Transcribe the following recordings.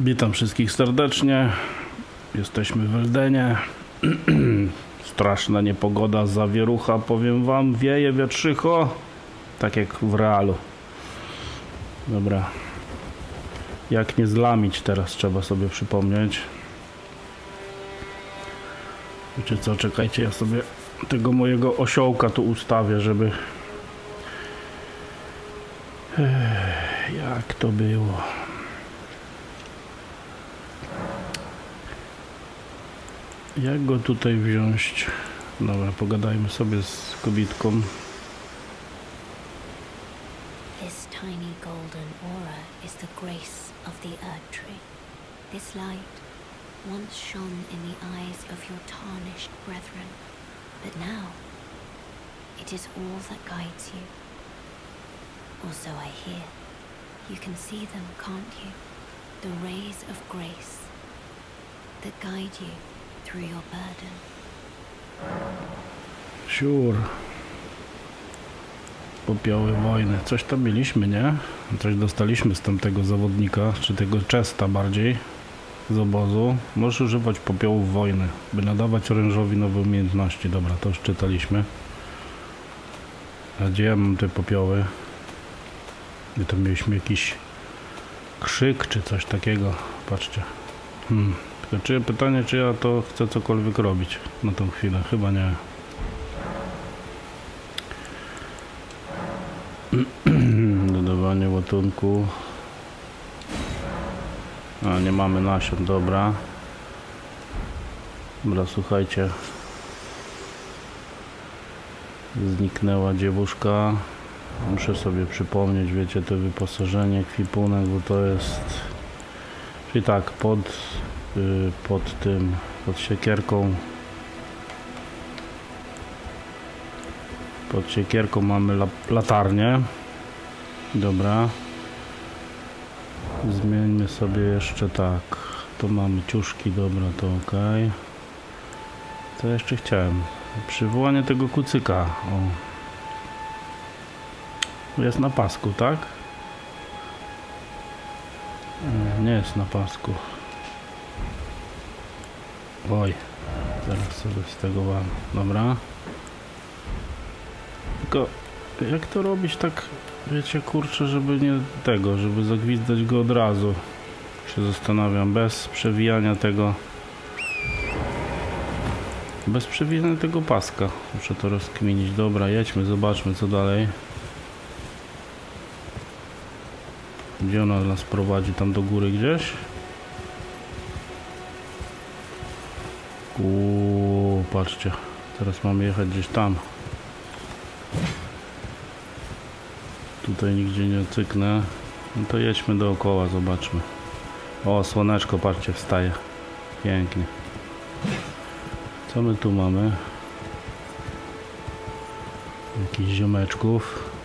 Witam wszystkich serdecznie. Jesteśmy w Eldenie. Straszna niepogoda, zawierucha, powiem wam, wieje wietrzycho, tak jak w realu. Dobra. Jak nie zlamić teraz, trzeba sobie przypomnieć. Wiecie co, czekajcie, ja sobie tego mojego osiołka tu ustawię, żeby... Jak to było? Jak go tutaj wziąć? Dobra, pogadajmy sobie z kobietką. This tiny golden aura is the grace of the Earth Tree. This light once shone in the eyes of your tarnished brethren, but now it is all that guides you. Or so I hear. You can see them, can't you? The rays of grace that guide you through your burden. Siur. Popioły wojny. Coś tam mieliśmy, nie? Coś dostaliśmy z tamtego zawodnika, czy tego Czesta bardziej z obozu. Możesz używać popiołów wojny, by nadawać orężowi nowe umiejętności. Dobra, to już czytaliśmy. A gdzie ja mam te popioły? Gdzie tam mieliśmy jakiś krzyk, czy coś takiego. Patrzcie. Hmm. Tylko czy pytanie, czy ja to chcę cokolwiek robić na tą chwilę? Chyba nie. Dodawanie łatunku. A, nie mamy nasion, dobra. Dobra, słuchajcie. Zniknęła dziewuszka. Muszę sobie przypomnieć, wiecie, to wyposażenie, kwipunek, bo to jest... Czyli tak, pod, y, pod tym, pod siekierką Pod siekierką mamy la latarnię. Dobra. Zmieńmy sobie jeszcze tak. Tu mamy ciuszki, dobra, to ok. Co jeszcze chciałem? Przywołanie tego kucyka. O. Jest na pasku, tak? Nie, jest na pasku. Oj. Zaraz sobie z tego mam. Dobra. Tylko jak to robić tak, wiecie, kurczę, żeby nie tego, żeby zagwizdać go od razu. Się zastanawiam, bez przewijania tego. Bez przewijania tego paska. Muszę to rozkminić. Dobra, jedźmy, zobaczmy co dalej. Gdzie ona nas prowadzi? Tam do góry gdzieś? Uuu, patrzcie. Teraz mamy jechać gdzieś tam. Tutaj nigdzie nie cyknę. No to jedźmy dookoła, zobaczmy. O, słoneczko, patrzcie, wstaje. Pięknie. Co my tu mamy? Jakichś ziomeczków.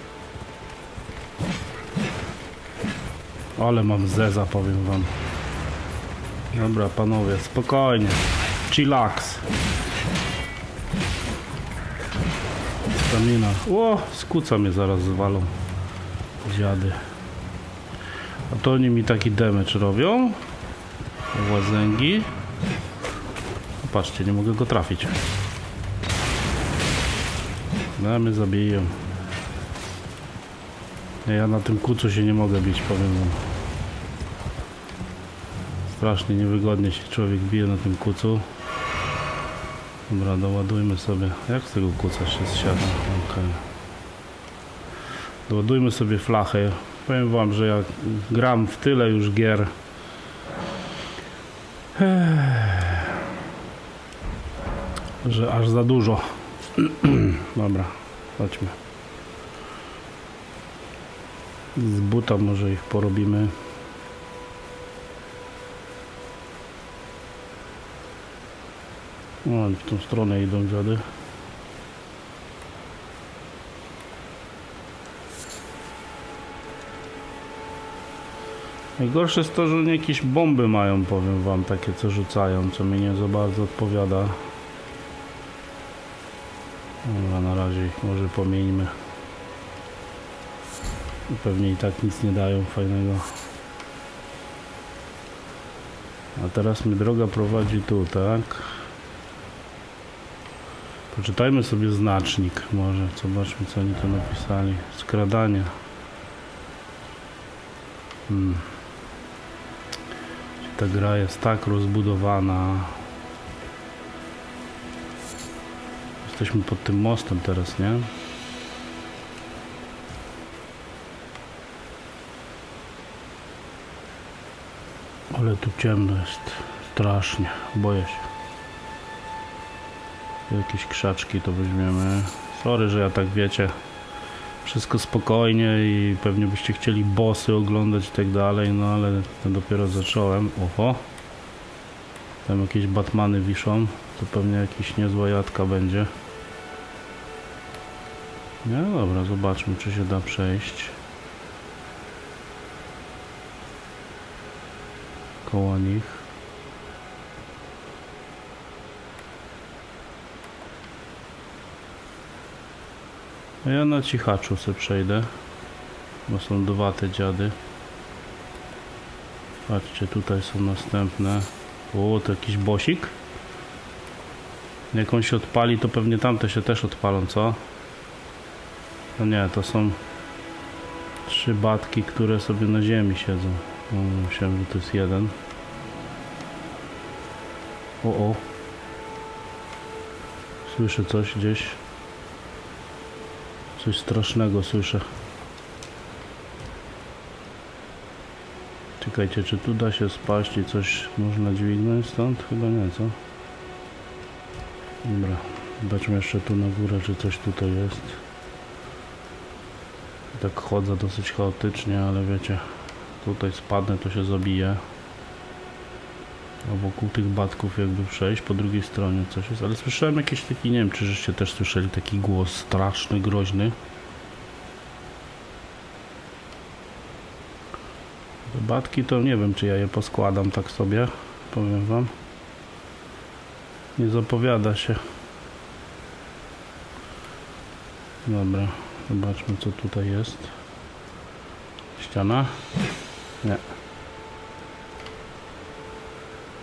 Ale mam zeza, powiem wam. Dobra, panowie, spokojnie. Chillax. Stamina. O, skuca mnie zaraz zwalą. Dziady. A to oni mi taki damage robią. Łazęgi. Patrzcie, nie mogę go trafić. No, mnie zabiją. Nie, Ja na tym kucu się nie mogę bić, powiem wam. Strasznie niewygodnie się człowiek bije na tym kucu. Dobra, doładujmy sobie. Jak z tego kuca się zsiada? Okej. Doładujmy sobie flachę. Powiem wam, że ja gram w tyle już gier. Że aż za dużo. Dobra, chodźmy. Z buta może ich porobimy. O, w tą stronę idą dziady. Najgorsze jest to, że oni jakieś bomby mają, powiem wam, takie co rzucają, co mi nie za bardzo odpowiada. Dobra, na razie ich może pomieńmy. Pewnie i tak nic nie dają fajnego. A teraz mi droga prowadzi tu, tak? Poczytajmy sobie znacznik może. Zobaczmy co oni tu napisali. Skradanie. Hmm. Ta gra jest tak rozbudowana. Jesteśmy pod tym mostem teraz, nie? Ale tu ciemno jest. Strasznie. Boję się. Jakieś krzaczki to weźmiemy. Sorry, że ja tak wiecie. Wszystko spokojnie i pewnie byście chcieli bossy oglądać i tak dalej, no ale to dopiero zacząłem. Oho. Tam jakieś Batmany wiszą. To pewnie jakiś niezła jadka będzie. No dobra, zobaczmy czy się da przejść. Koło nich. Ja na cichaczu sobie przejdę. Bo są dwa te dziady. Patrzcie, tutaj są następne. O, to jakiś bosik. Jak on się odpali, to pewnie tamte się też odpalą, co? No nie, to są trzy batki, które sobie na ziemi siedzą. O, myślałem, że to jest jeden. O, o. Słyszę coś gdzieś. Coś strasznego słyszę. Czekajcie, czy tu da się spaść i coś można dźwignąć stąd? Chyba nie, co? Dobra, zobaczmy jeszcze tu na górę, czy coś tutaj jest. Tak chodzę dosyć chaotycznie, ale wiecie, tutaj spadnę, to się zabije. Wokół tych batków jakby przejść, po drugiej stronie coś jest, ale słyszałem jakiś taki, nie wiem, czy żeście też słyszeli taki głos straszny, groźny. Batki to nie wiem, czy ja je poskładam tak sobie, powiem wam. Nie zapowiada się. Dobra, zobaczmy co tutaj jest. Ściana? Nie.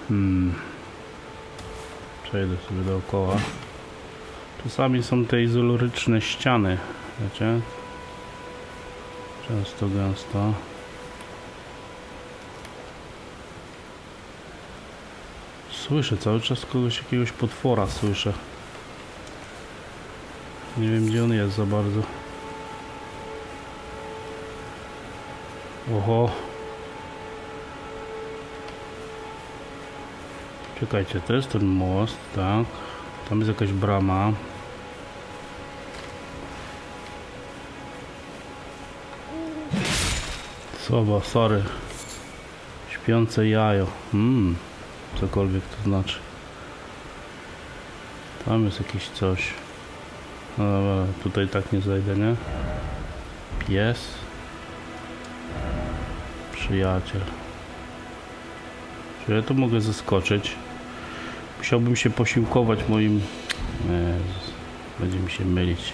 Hmm. Przejdę sobie dookoła. Czasami są te izoloryczne ściany, wiecie? Często, gęsto. Słyszę cały czas kogoś, jakiegoś potwora słyszę. Nie wiem gdzie on jest za bardzo. Oho. Czekajcie, to jest ten most, tak? Tam jest jakaś brama. Słowo, sorry. Śpiące jajo. Hmm. Cokolwiek to znaczy. Tam jest jakieś coś. No dobra, tutaj tak nie zajdę, nie? Pies. Przyjaciel. Czy ja tu mogę zaskoczyć? Musiałbym się posiłkować moim... Jezus, będzie mi się mylić.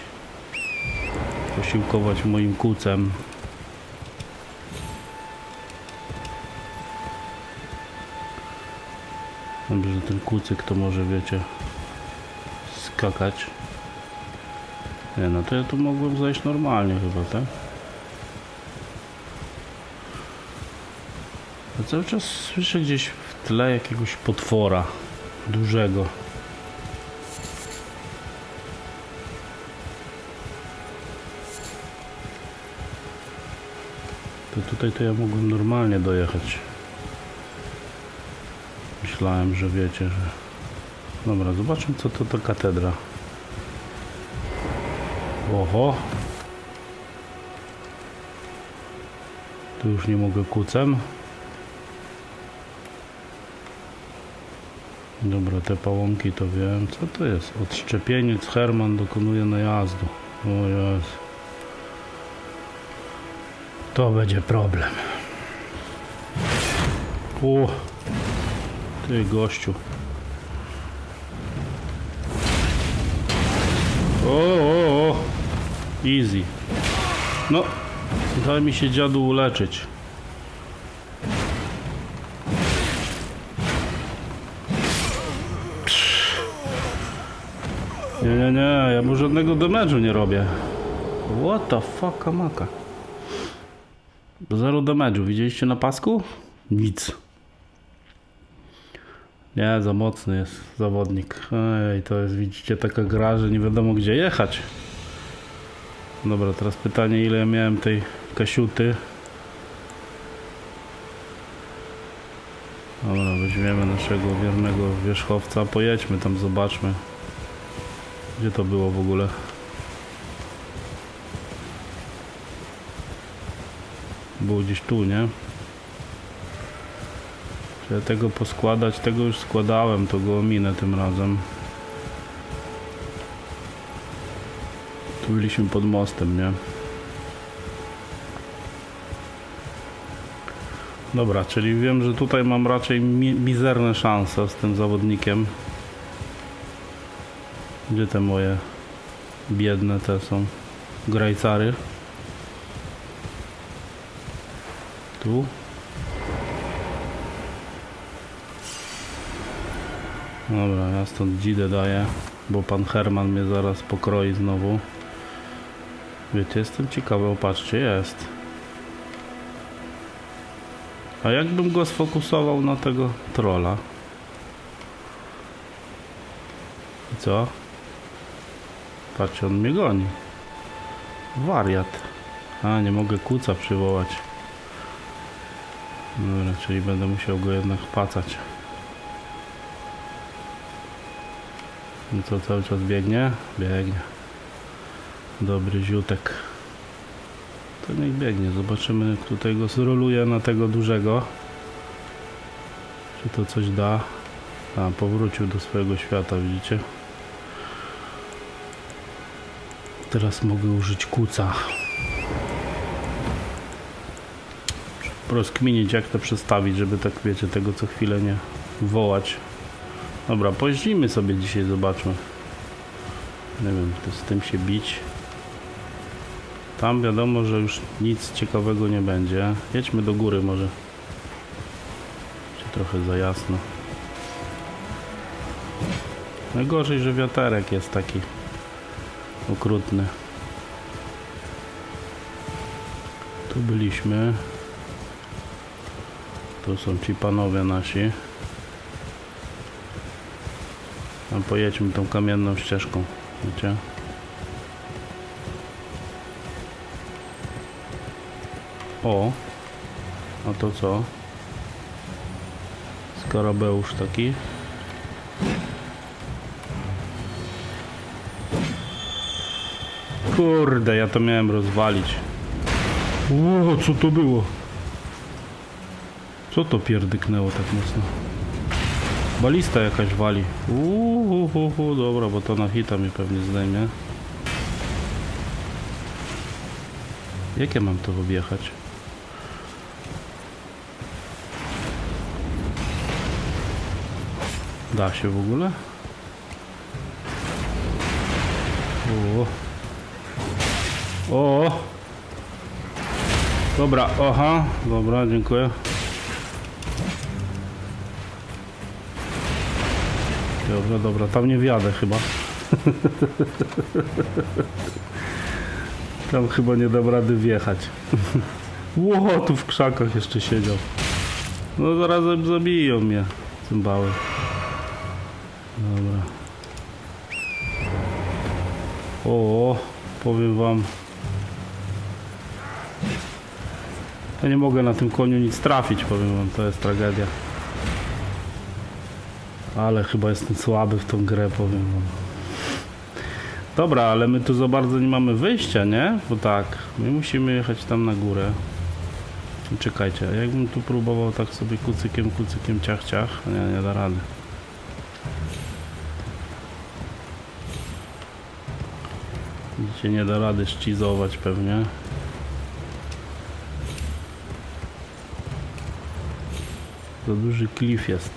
Posiłkować moim kucem. Dobrze, że ten kucyk to może, wiecie, skakać. Nie, no to ja tu mogłem zajść normalnie chyba, tak? A cały czas słyszę gdzieś w tle jakiegoś potwora dużego. To tutaj to ja mogłem normalnie dojechać. Myślałem, że wiecie, że... Dobra, zobaczmy co to ta katedra. Oho. Tu już nie mogę kucem. Dobra, te pałąki to wiem. Co to jest? Odszczepieniec Herman dokonuje najazdu. O Jezu. To będzie problem. O, ty gościu. O, o, o. Easy. No, daj mi się dziadu uleczyć. Nie, nie, nie, ja mu żadnego damage'u nie robię. What the fuck, maka? Zero damage'u, widzieliście na pasku? Nic. Nie, za mocny jest zawodnik. Ej, to jest, widzicie, taka gra, że nie wiadomo gdzie jechać. Dobra, teraz pytanie, ile ja miałem tej kasiuty. Dobra, weźmiemy naszego wiernego wierzchowca, pojedźmy tam, zobaczmy. Gdzie to było w ogóle? Było gdzieś tu, nie? Ja tego poskładać? Tego już składałem, to go ominę tym razem. Tu byliśmy pod mostem, nie? Dobra, czyli wiem, że tutaj mam raczej mi mizerne szanse z tym zawodnikiem. Gdzie te moje biedne te są grajcary? Tu? Dobra, ja stąd dzidę daję, bo pan Herman mnie zaraz pokroi znowu. Wiecie, jestem ciekawy, opatrzcie, jest. A jakbym go sfokusował na tego trolla? I co? Patrzcie, on mnie goni. Wariat. A, nie mogę kuca przywołać. Dobra, czyli będę musiał go jednak pacać. I co, cały czas biegnie? Biegnie. Dobry ziutek. To niech biegnie. Zobaczymy, tutaj go zroluję na tego dużego. Czy to coś da? A, powrócił do swojego świata, widzicie? Teraz mogę użyć kuca. Rozkminić, jak to przestawić, żeby tak, wiecie, tego co chwilę nie wołać. Dobra, pojeździmy sobie dzisiaj, zobaczmy. Nie wiem, z tym się bić. Tam wiadomo, że już nic ciekawego nie będzie. Jedźmy do góry może. Czy trochę za jasno. Najgorzej, że wiaterek jest taki okrutny. Tu byliśmy. Tu są ci panowie nasi. A pojedźmy tą kamienną ścieżką. Wiecie? O, a to co? Skarabeusz taki. Kurde, ja to miałem rozwalić. Ło, co to było? Co to pierdyknęło tak mocno? Balista jakaś wali. Uuu, dobra, bo to na hita mi pewnie zdejmie. Jak ja mam to objechać? Da się w ogóle? O. O. Dobra, aha, dobra, dziękuję. Dobra, dobra, tam nie wjadę chyba. tam chyba nie dam rady wjechać. Ło, tu w krzakach jeszcze siedział. No zaraz zabiją mnie cymbały. Dobra. O, powiem wam. Ja nie mogę na tym koniu nic trafić, powiem wam, to jest tragedia. Ale chyba jestem słaby w tą grę, powiem wam. Dobra, ale my tu za bardzo nie mamy wyjścia, nie? Bo tak, my musimy jechać tam na górę. Czekajcie, jakbym tu próbował tak sobie kucykiem, kucykiem, ciach, ciach, nie, nie da rady. Widzicie, nie da rady szcizować pewnie. To duży klif jest.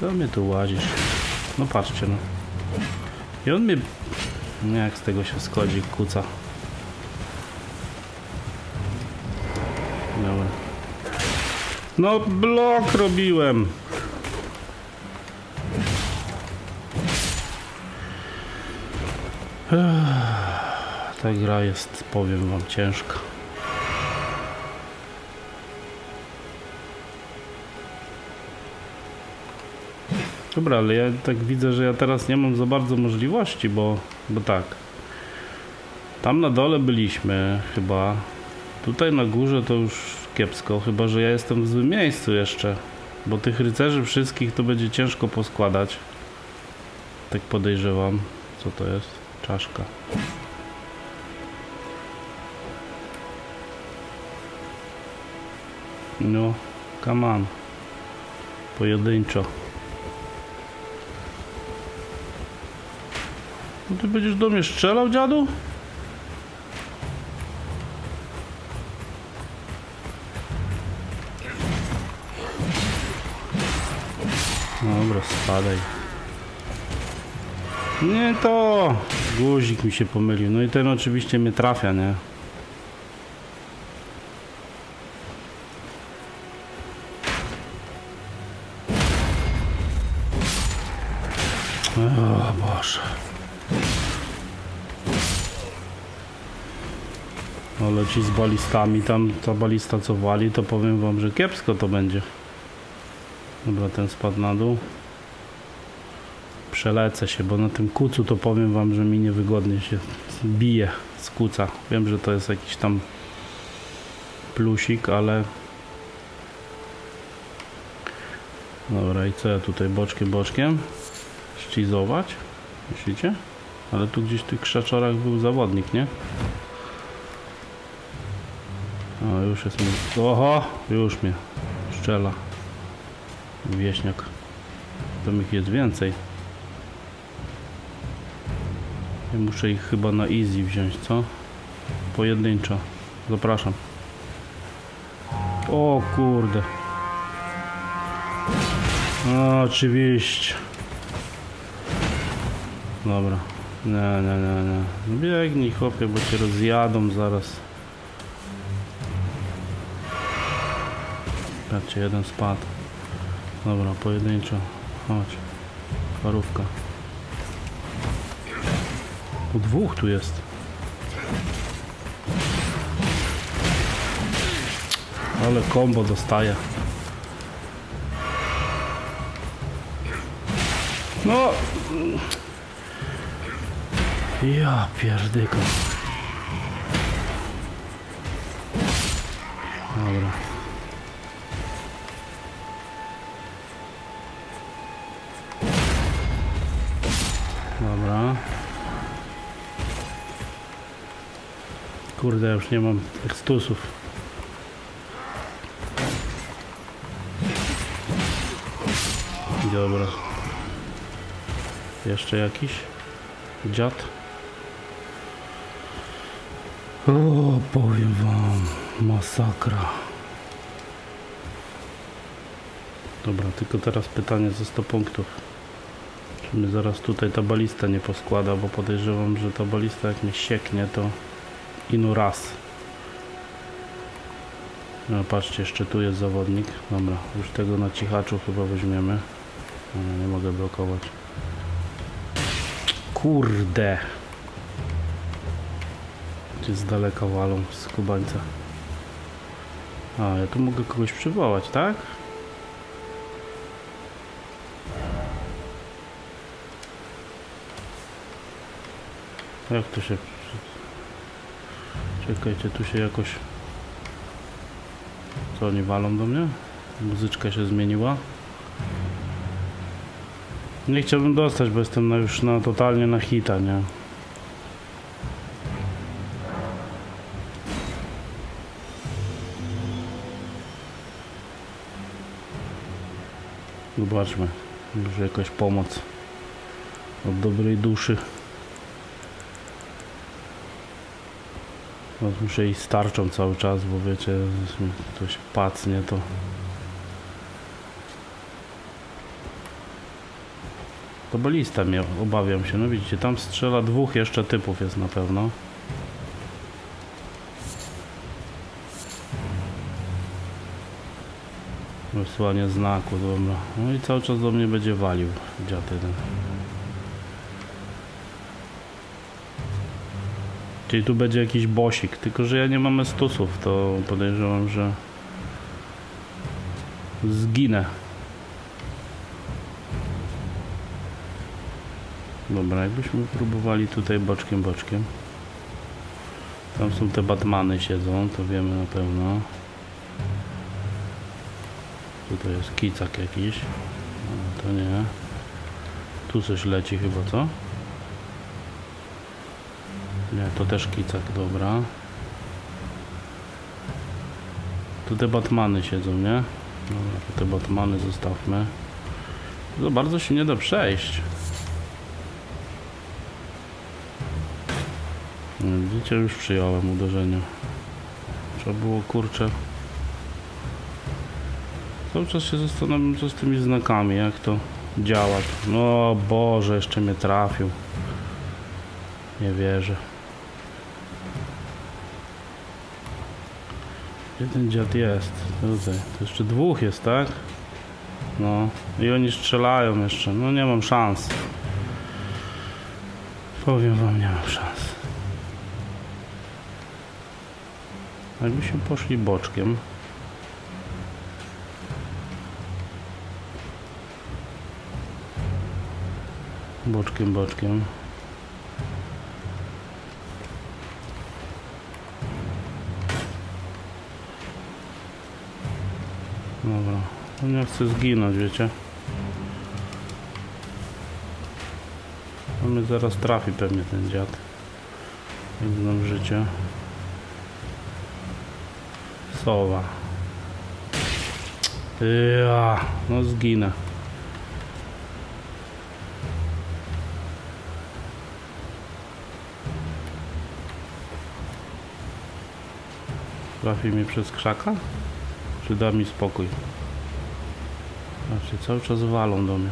Co mnie tu łazisz? No patrzcie no. I on mnie... No jak z tego się skodzi, kuca. Dobra. No blok robiłem. Ech. Ta gra jest, powiem wam, ciężka. Dobra, ale ja tak widzę, że ja teraz nie mam za bardzo możliwości, bo, bo tak. Tam na dole byliśmy chyba. Tutaj na górze to już kiepsko, chyba że ja jestem w złym miejscu jeszcze. Bo tych rycerzy wszystkich to będzie ciężko poskładać. Tak podejrzewam. Co to jest? Czaszka. No, come on. Pojedynczo. No ty będziesz do mnie strzelał, dziadu? Dobra, spadaj. Nie to! Guzik mi się pomylił. No i ten oczywiście mnie trafia, nie? O Boże. Ale ci z balistami, tam ta balista co wali, to powiem wam, że kiepsko to będzie. Dobra, ten spadł na dół. Przelecę się, bo na tym kucu to powiem wam, że mi niewygodnie się bije z kuca. Wiem, że to jest jakiś tam plusik, ale... Dobra, i co ja tutaj boczkiem, boczkiem? Ścizować? Myślicie? Ale tu gdzieś w tych krzaczorach był zawodnik, nie? O, już jest mój... Oho! Już mnie szczela. Wieśniak. Tam ich jest więcej. Ja muszę ich chyba na easy wziąć, co? Pojedynczo. Zapraszam. O kurde. No, oczywiście. Dobra. Nie, nie, nie, nie. Biegnij chłopie, bo cię rozjadą zaraz. Patrzcie, jeden spadł. Dobra, pojedynczo. Chodź. Parówka. Po dwóch tu jest. Ale kombo dostaje. No. Ja pierdyko. Dobra. Dobra. Kurde, już nie mam tych stusów. Dobra. Jeszcze jakiś? Dziad? O, powiem wam, masakra. Dobra, tylko teraz pytanie ze 100 punktów. Czy zaraz tutaj ta balista nie poskłada, bo podejrzewam, że ta balista jak mnie sieknie, to ino raz. No patrzcie, jeszcze tu jest zawodnik. Dobra, już tego na cichaczu chyba weźmiemy. No, nie mogę blokować. Kurde. Gdzie z daleka walą z kubańca. A, ja tu mogę kogoś przywołać, tak? Jak to się... Czekajcie, tu się jakoś... Co oni walą do mnie? Muzyczka się zmieniła. Nie chciałbym dostać, bo jestem na, już na totalnie na hita, nie? Zobaczmy, może jakaś pomoc od dobrej duszy. Muszę iść starczą cały czas, bo wiecie, coś pacnie to. To balista mnie, obawiam się. No widzicie, tam strzela dwóch jeszcze typów jest na pewno. Wysłanie znaku, dobra. No i cały czas do mnie będzie walił dziad jeden. Czyli tu będzie jakiś bosik, tylko że ja nie mam estusów, to podejrzewam, że zginę. Dobra, jakbyśmy próbowali tutaj boczkiem, boczkiem. Tam są te Batmany siedzą, to wiemy na pewno. Tutaj jest kicak jakiś. No, to nie. Tu coś leci chyba, co? Nie, to też kicak, dobra. Tu te Batmany siedzą, nie? Dobra, to te Batmany zostawmy. Za bardzo się nie da przejść. No, Widzicie, już przyjąłem uderzenie. Trzeba było, kurczę... Cały czas się zastanawiam, co z tymi znakami, jak to działa. No Boże, jeszcze mnie trafił. Nie wierzę. Gdzie ten dziad jest? Tutaj. To jeszcze dwóch jest, tak? No. I oni strzelają jeszcze. No nie mam szans. Powiem wam, nie mam szans. Jakbyśmy poszli boczkiem. Boczkiem, boczkiem. Dobra. No nie chcę zginąć, wiecie. On mnie zaraz trafi pewnie ten dziad. Jak znam życie. Sowa. Ja, no zginę. Trafi mnie przez krzaka? Czy da mi spokój? Znaczy cały czas walą do mnie.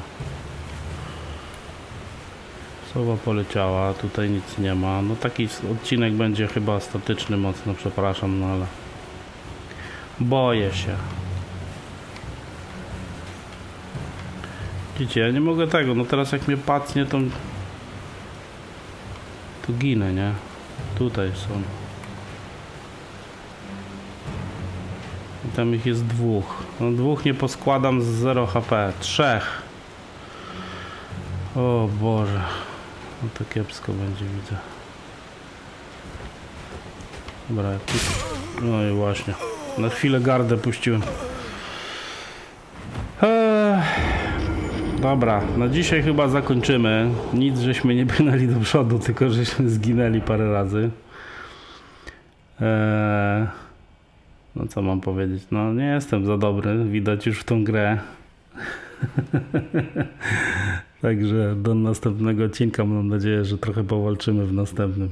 Sowa poleciała, tutaj nic nie ma. No taki odcinek będzie chyba statyczny mocno, przepraszam, no ale boję się. Widzicie, ja nie mogę tego, no teraz jak mnie pacnie to to ginę, nie? Tutaj są. Tam ich jest dwóch. No dwóch nie poskładam z 0 HP. Trzech. O Boże. No to kiepsko będzie, widzę. Dobra. No i właśnie. Na chwilę gardę puściłem. Eee, dobra, na dzisiaj chyba zakończymy. Nic żeśmy nie płynęli do przodu, tylko żeśmy zginęli parę razy. Eee, no co mam powiedzieć? No nie jestem za dobry, widać już w tą grę. Także do następnego odcinka mam nadzieję, że trochę powalczymy w następnym.